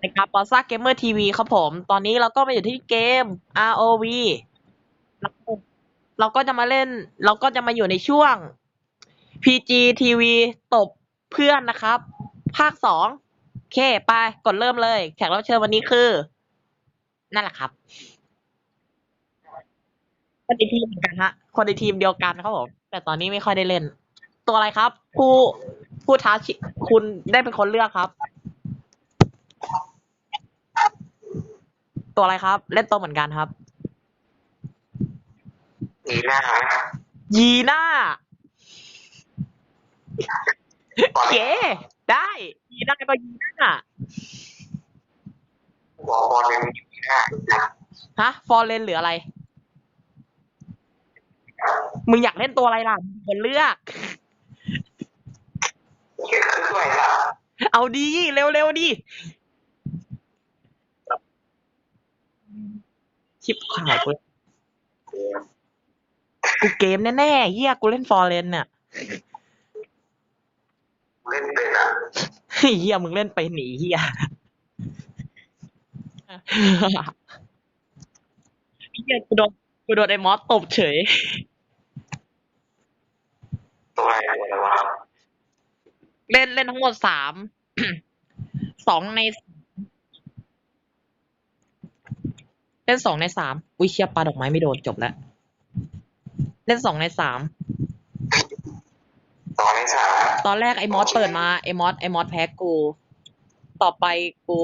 ครับในการปอซ่าเกมเมอร์ทีวีครับผม ตอนนี้เราก็มาอยู่ที่เกม ROV แล้วเราก็จะมาเล่น เราก็จะมาอยู่ในช่วง PG TV ตบเพื่อนนะครับ ภาคสองโอเค ไป กดเริ่มเลย แขกรับเชิญวันนี้คือ นั่นแหละครับคนในทีมเหมือนกันฮะ คนในทีมเดียวกันครับผม แต่ตอนนี้ไม่ค่อยได้เล่น ตัวอะไรครับ ผู้ผู้ท้าชิคุณได้เป็นคนเลือกครับ ตัวอะไรครับ เล่นตัวเหมือนกันครับนีหน้าไหมยีน่าเก๋ได้ยีน่าก็ยีน่าบอกบอลเป็นนีหน้าฮะ ฟอร์เรนหรืออะไร มึงอยากเล่นตัวอะไรล่ะมึงคนเลือกเขียนขึ้นด้วยล่ะเอาดีเร็วเร็วๆดิ ชิปขายกูกูเกมแน่ๆเฮียกูเล่นฟอร์เรนเนี่ยเล่นเป็นอะเฮียมึงเล่นไปหนีเฮียเฮียกูโดนกูโดนไอ้มอสตบเฉยตัวอะไรตัวอะไรวะเล่นเล่นทั้งหมดสามสองในเล่นสองในสามอุ้ยเชียปลาดอกไม้ไม่โดนจบแล้ว เล่นสองในสามสองในสามตอนแรกไอ้มอสเปิดมาไอ้มอสไอ้มอสแพ้กู ต่อไปกู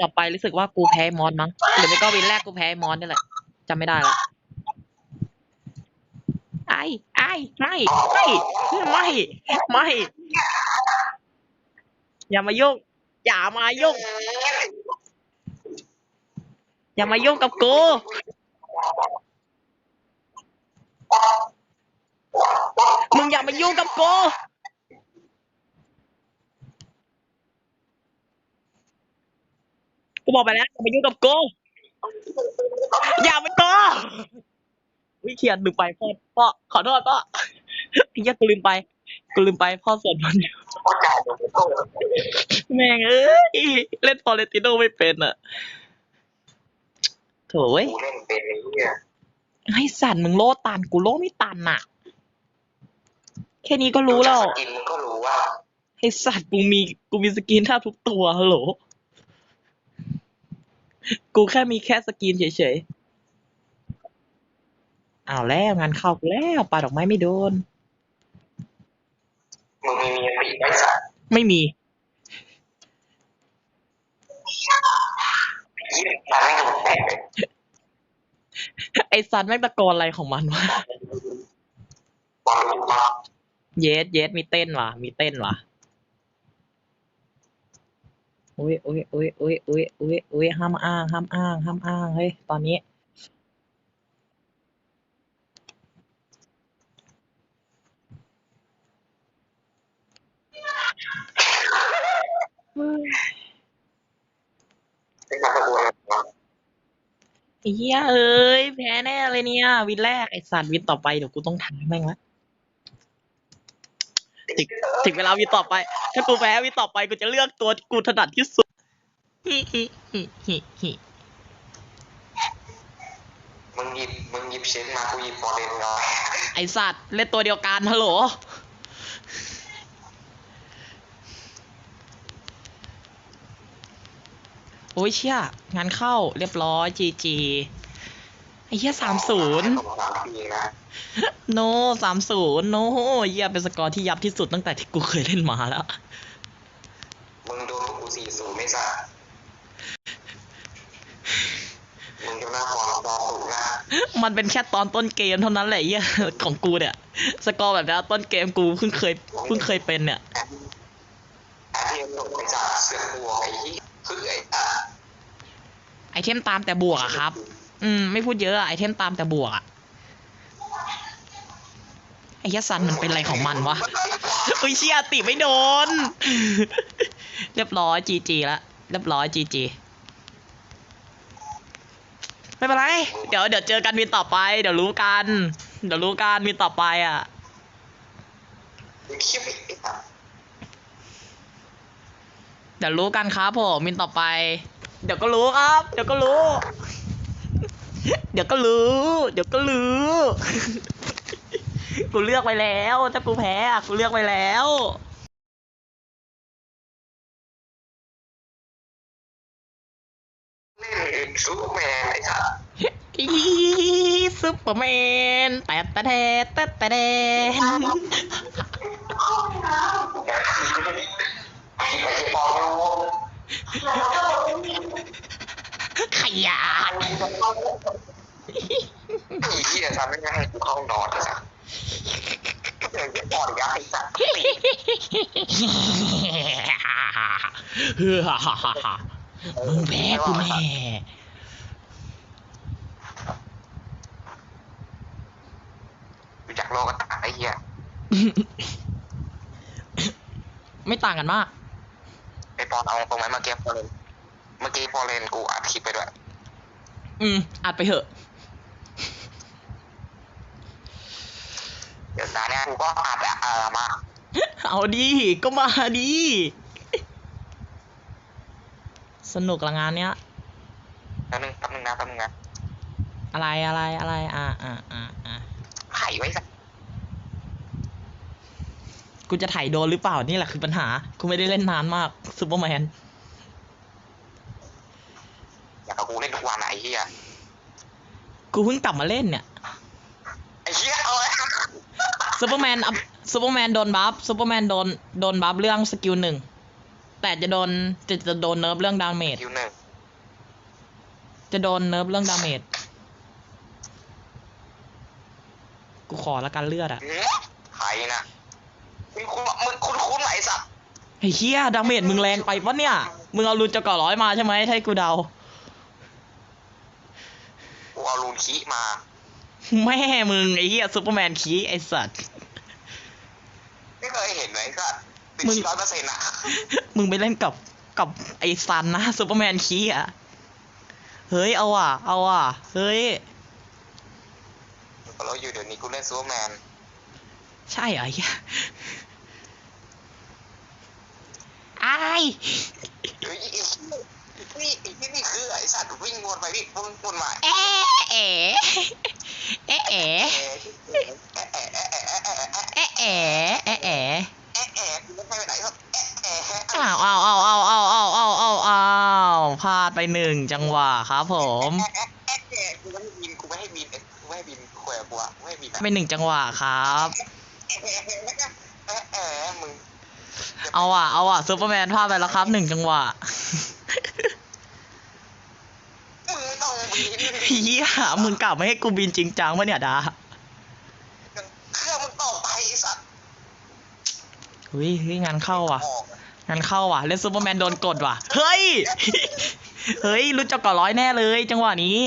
ต่อไปรู้สึกว่ากูแพ้ไอ้มอสมั้งหรือไม่ก็วินแรกกูแพ้ไอ้มอสนี่แหละจำไม่ได้ละไอ้ไอ้ไม่ไม่ไม่ไม่อย่ามายุ่งอย่ามายุ่ง อย่ามายุ่งกับกูมึงอย่ามายุ่งกับกูกูบอกไปแล้วอย่ามายุ่งกับกูอย่ามากูวิเขียนลืมไปพ่อพ่อขอโทษพ่อไอ้เหี้ยกูลืมไปกูลืมไปพ่อสวดมนต์อยู่แม่งเอ้ยเล่นฟอเรนติโนไม่เป็นอะ โถ่เว้ยกูเล่นเป็นไอ้เนี่ยให้สันมึงโลตันกูโลไม่ตันอะแค่นี้ก็รู้แล้ว กินมึงก็รู้ว่าให้สัตว์กูมีกูมีสกินแทบทุกตัวฮัลโหล กูแค่มีแค่สกินเฉยๆอ้าวแล้วงานเข้ากูแล้วปาดอกไม้ไม่โดน มึงมีเมียปีไม่สัตว์ไม่มี สิบล้านไม่ถูกแต่งเลยไอซันแม่งตะโกนอะไรของมันวะ บอลรู้ว่าเยสเยสมีเต้นว่ะ มีเต้นว่ะอุ้ยอุ้ยอุ้ยอุ้ยอุ้ยอุ้ยอุ้ยห้ามอ้างห้ามอ้างห้ามอ้างเฮ้ยตอนนี้ ไม่ทำกระบวนการ ไอ้เหี้ยเอ้ย แพ้แน่เลยเนี่ย วินแรกไอ้สัตว์วินต่อไปเดี๋ยวกูต้องทำแม่งละถึงถึงเวลาวินต่อไป ถ้ากูแพ้วินต่อไปกูจะเลือกตัวที่กูถนัดที่สุดฮิฮิฮิฮิฮิมึงหยิบมึงหยิบเชนมากูหยิบบอลเลนเอาไอสัตว์เล่นตัวเดียวกันฮัลโหล อ้ยเชี่ยงานเข้าเรียบร้อยจีจีไอ้เหี้ยสามศูนย์สามปีนะโนสามศูนย์โนเหี้ยเป็นสกอร์ที่ยับที่สุดตั้งแต่ที่กูเคยเล่นมาแล้ว มึงโดนกูสี่ศูนย์ไม่สัตว์มึงจะน่าพอรอสูงนะมันเป็นแค่ตอนต้นเกมเท่านั้นแหละไอ้เหี้ยของกูเนี่ย สกอร์แบบนี้ต้นเกมกูเพิ่งเคยเพิ่งเคยเป็นเนี่ยแอบเทียมตกไปจากเสือกบัวไอ้ที่คือไอ้อะไอ เทมตามแต่บวกอะครับ อืม ไม่พูดเยอะอะไอเทมตามแต่บวกอะไอ้ยะซันมันเป็นอะไรของมันวะอุ้ยเชี่ยติไม่โดน เรียบร้อยจีจีละ เรียบร้อยจีจีไม่เป็นไร เดี๋ยวเดี๋ยวเจอกันวินต่อไป เดี๋ยวรู้กัน เดี๋ยวรู้กันวินต่อไปอะคิดไอ้อะเดี๋ยวรู้กันครับผมมินต่อไป เดี๋ยวก็รู้ครับ เดี๋ยวก็รู้ เดี๋ยวก็รู้ เดี๋ยวก็รู้ กูเลือกไปแล้ว ถ้ากูแพ้อะกูเลือกไปแล้วเล่นซูเปอร์แมนไอ้สัสอีซุปเปอร์แมนแต่แต่แต่แต่แต่แต่ไอ้ไอ้ปอนรู้ ขยะไอ้เหี้ยทำไม่ได้ให้กูเข้านอนไอ้สัสเดี๋ยวจะปอนยาไอ้สัสเฮ้อฮ่าฮ่าฮ่าฮ่ามึงแพ้กูแน่รู้จักโลกตาไอ้เหี้ยไม่ต่างกันมาก ไอ้ปอนเอาตรงไหนเมื่อกี้พอเลนเมื่อกี้พอเลนกูอัดคลิปไปด้วยอืมอัดไปเถอะ เดี๋ยวตาเนี้ยกูก็อัดอะเออมาเอาดีก็มาดีสนุกละงานเนี้ยแป๊บนึงแป๊บนึงนะแป๊บนึงนะอะไรอะไรอะไร อ่าอ่าอ่าอ่าไข่ไว้สัก กูจะถ่ายโดนหรือเปล่านี่แหละคือปัญหากูไม่ได้เล่นนานมากซูเปอร์แมนอยากกับกูเล่นทุกวันอะไอ้เหี้ยกูเพิ่งกลับมาเล่นเนี่ยไอ้เหี้ยเอาไว้ซูเปอร์แมนอัพซูเปอร์แมนโดนบัฟซูเปอร์แมนโดนโดนบัฟเรื่องสกิลหนึ่งแต่จะโดนจะจะโดนเนิร์ฟเรื่องดาเมจคิวหนึ่งจะโดนเนิร์ฟเรื่องดาเมจกูขอละกันเลือดอะใครนะ มึงคุณมึงคุณคุณไหนสัตว์ไอ้เฮียดาเมจมึงแรงไปปะเนี่ย มึงเอารูนจะก่อร้อยมาใช่ไหมใช่กูเดา กูเอาลูนคีมา แม่มึงไอ้เฮียซูเปอร์แมนคีไอ้สัตว์ ไม่เคยเห็นเลยสัตว์ติดมึง ร้อยเปอร์เซ็นต์อะมึงไปเล่นกับกับไอ้ซันนะซูเปอร์แมนคีอะ เฮ้ยเอาอะ เอาอะ เฮ้ย เราอยู่เดี๋ยวนี้กูเล่นซูเปอร์แมน ใช่เหรอไอ้เหี้ยไอ้ายเฮ้ยไอ้นี่ไอ้นี่นี่คือไอ้สัตว์วิ่งวนไปวิ่งวนวนมาเอ๊ะเอ๋เอ๊ะเอ๋แอะแอะแอะแอะแอะแอะเอ๊ะเอ๋เอ๊ะเอ๋แอะแอะกูไม่ให้ไปไหนครับแอะแอะอ้าวอ้าวอ้าวอ้าวอ้าวอ้าวอ้าวอ้าวอ้าวพลาดไปหนึ่งจังหวะครับผมแอะแอะแอะแอะกูไม่ให้บินกูไม่ให้บินกูไม่ให้บินกูแขวกูอะกูไม่ให้บินอะไปหนึ่งจังหวะครับ แอะแอะแอะแอะมึง เอาอะ เอาอะซูเปอร์แมนพลาดไปแล้วครับหนึ่งจังหวะมึงไม่ต้องบินเฮียมึงกลับมาให้กูบินจริงจังปะเนี่ยดาเครื่องมึงต่อไปไอ้สัตว์เฮ้ยเฮ้ยงานเข้าว่ะ ออกงานเข้าว่ะ เล่นซูเปอร์แมนโดนกดว่ะ เฮ้ย เฮ้ยรู้จักก่อร้อยแน่เลย จังหวะนี้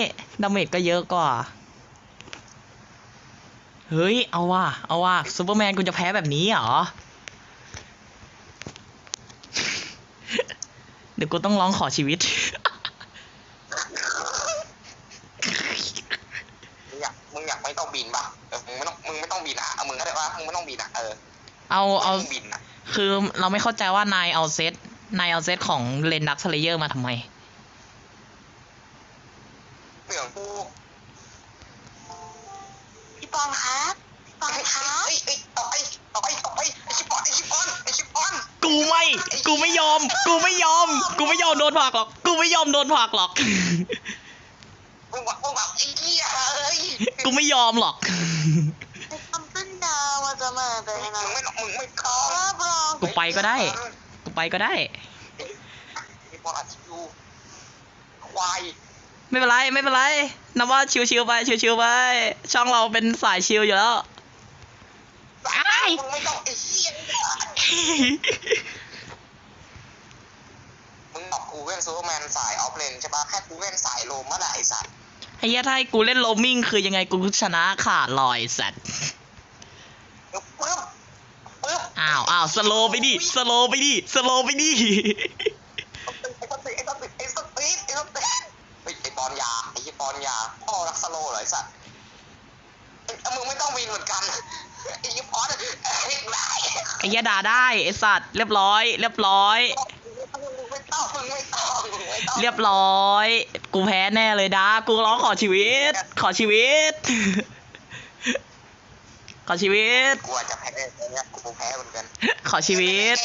ดาเมจก็เยอะกว่า เฮ้ย เอาว่ะ เอาว่ะซูเปอร์แมนกูจะแพ้แบบนี้เหรอ ดี๋ยวกูต้องร้องขอชีวิต มึงอยากมึงอยากไม่ต้องบินป่ะเออมึงไม่ต้องมึงไม่ต้องบินอะเอามึงก็ได้ว่ามึงไม่ต้องบินอะเออเอาเอามึงบินอะคือเราไม่เข้าใจว่านายเอาเซตนายเอาเซตของเลนดักสเลเยอร์มาทำไม กูไม่กูไม่ยอม กูไม่ยอม กูไม่ยอมโดนผลักหรอก กูไม่ยอมโดนผลักหรอกมึงบอกมึงบอกไอ้เหี้ยเอ้ยกูไม่ยอมหรอกไอ้คำเป็นดาวมาจะมาแต่มึงนะไม่มึงไม่คอรับรองกูไปก็ได้ กูไปก็ได้ ไอ้บอลอัดชิวควายไม่เป็นไร ไม่เป็นไรนับว่าชิวๆไป ชิวๆไป ช่องเราเป็นสายชิวอยู่แล้วอ้ายมึงไม่ต้องไอ้เหี้ยมึงบอกกู เล่นซูเปอร์แมนสายออฟเลนใช่ปะแค่กูเล่นสายโลมเมื่อไหร่ไอ้สัตว์ไอ้เหี้ยถ้าให้กูเล่นโรมมิ่งคือยังไงกูชนะขาดลอยสัตว์ปึ๊บปึ๊บปึ๊บอ้าวอ้าวสโลไปดิสโลไปดิสโลไปดิไอ้สติไอ้สติไอ้สติไอ้สติเฮ้ยไอ้ปอนยาไอ้ยี่ปอนยาพ่อรักสโลเหรอไอ้สัตว์ไอ้มึงไม่ต้องบินเหมือนกันไอ้ยี่ปอนไอ้ไรไอ้เหี้ยด่าได้ไอ้สัตว์เรียบร้อย เรียบร้อย เรียบร้อย กูแพ้แน่เลยดากูร้องขอชีวิต ขอชีวิต ขอชีวิตกูอาจจะแพ้เนี่ยกูแพ้เหมือนกันขอชีวิต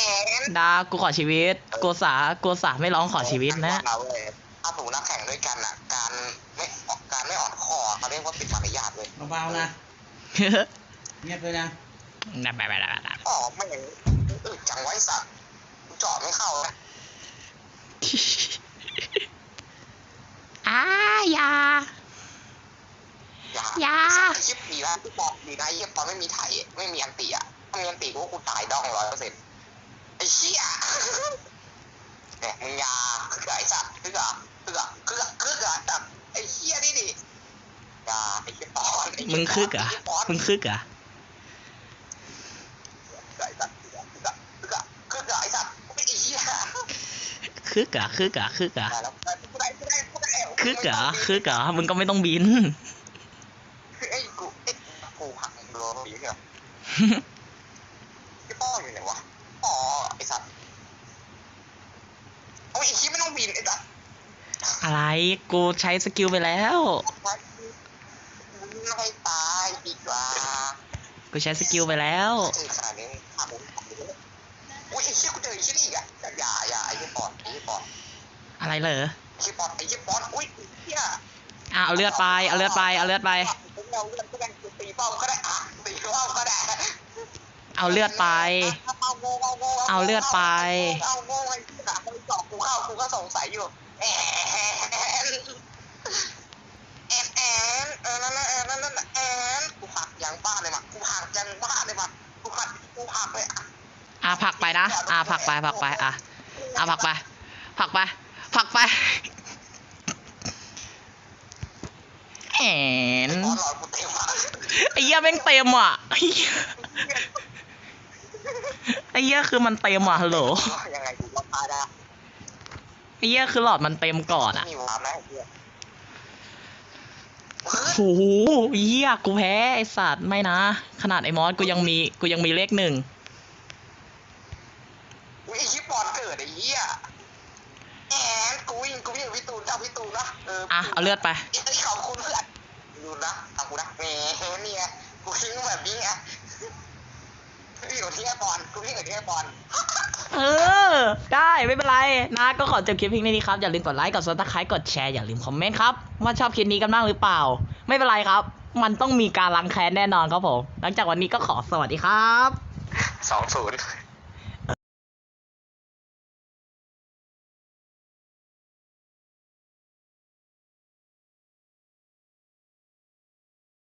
ดากูขอชีวิตกูสากูสาไม่ร้องขอชีวิตนะเราเลยถ้าหนูนักแข่งด้วยกันอะ การไม่การไม่อ่อนคอเขาเรียกว่าปิดมารยาทเลยเบาๆนะ เงียบเลยนะอ๋อไม่อย่างนี้อึดจังไว้สัตว์กูเจอดไม่เข้านะ อ้าอย่าอย่าอย่าไอ้ชิปดีนะที่บอกดีนะไอ้เหี้ยตอนไม่มีไถไม่มีอันตีอะถ้ามีอันตีกูว่ากูตายดองร้อยเปอร์เซ็นต์ไอ้เชี่ยเนี่ยมึงอยาคือไอ้สัตว์คืออะคืออะคืออะคืออะแต่ไอ้เชี่ยนี่ดิอยาไอ้เชี่ยปอนไอ้เหี้ยมึงคึกเหรอะไเหี้ยปอนมึงคึกเหรอะ ไอ้สัตว์คืออะคืออะคืออะไอ้สัตว์ไอ้เหี้ย คึกเหรอะคึกเหรอะคึกเหรอะได้แล้วกูได้กูได้กูได้คึกเหรอะคึกเหรอะมึงก็ไม่ต้องบินไอ้กูไอ้กูหักโลบีเหรอไอ้ป้ออยู่ไหนวะอ๋อไอ้สัตว์โอ้ยไอ้คิดไม่ต้องบินไอ้สัตว์อะไรกูใช้สกิลไปแล้วให้ตายดีกว่ากูใช้สกิลไปแล้ว เจอขนาดนี้ขาผมอุ้ยไอ้คิดกู เจอไอ้คิดอีกอะอย่าอย่าไอ้คิดปอนไอ้คิดปอนอะไรเหรอไอ้คิดปอนไอ้คิดปอนอุ้ยเหี้ยอะเอาเลือดไปเอาเลือดไปเอาเลือดไปเอาเลือดก็ได้ตีป้อมก็ได้ตีป้อมก็ได้เอาเลือดไป เอาโง่เลือดไป เอาโง่ไอ้ที่หนามันสอบกูเข้ากูก็สงสัยอยู่แอนแอนแอนเออนั่นนั่นเอนั่นนั่นแอนกูหักยังบ้าเลยมั้งกูหักยังบ้าเลยมั้งกูหักกูหักเลยอะ อะผลักไปนะอะผลักไปผลักไปอะอะผลักไปผลักไปผลักไปแอนตอนหลอดกูเต็มอะไอ้เหี้ยแม่งเต็มอะไอ้เหี้ยไอ้เหี้ยคือมันเต็มอะฮัลโหลยังไงกูก็ตายได้ไอ้เหี้ยคือหลอดมันเต็มก่อนอะมีวามนะไอ้เหี้ยโอ้โหเหี้ยกูแพ้ไอสัตว์ไม่นะ ขนาดไอ้มอสกูยังมีกูยังมีเลขหนึ่งอุ้ย ไอ้ชิปบอลเกิดไอ้เหี้ยแอนกูวิ่งกูวิ่งกับพี่ตูนเจ้าพี่ตูนนะเอออะเอาเลือดไปไอ้ขอบคุณเพื่อนดูนะเอากูนะแหมเนี่ยกูทิ้งแบบนี้ไงวิ่งกับที่ไอ้บอลกูวิ่งกับที่ไอ้บอลเออ ได้ไม่เป็นไรนะก็ขอจบคลิปเพียงเท่านี้ครับ อย่าลืมกดไลค์กดซับสไครต์กดแชร์อย่าลืมคอมเมนต์ครับ ว่าชอบคลิปนี้กันบ้างหรือเปล่า ไม่เป็นไรครับ มันต้องมีการล้างแค้นแน่นอนครับผม หลังจากวันนี้ก็ขอสวัสดีครับสองศูนย์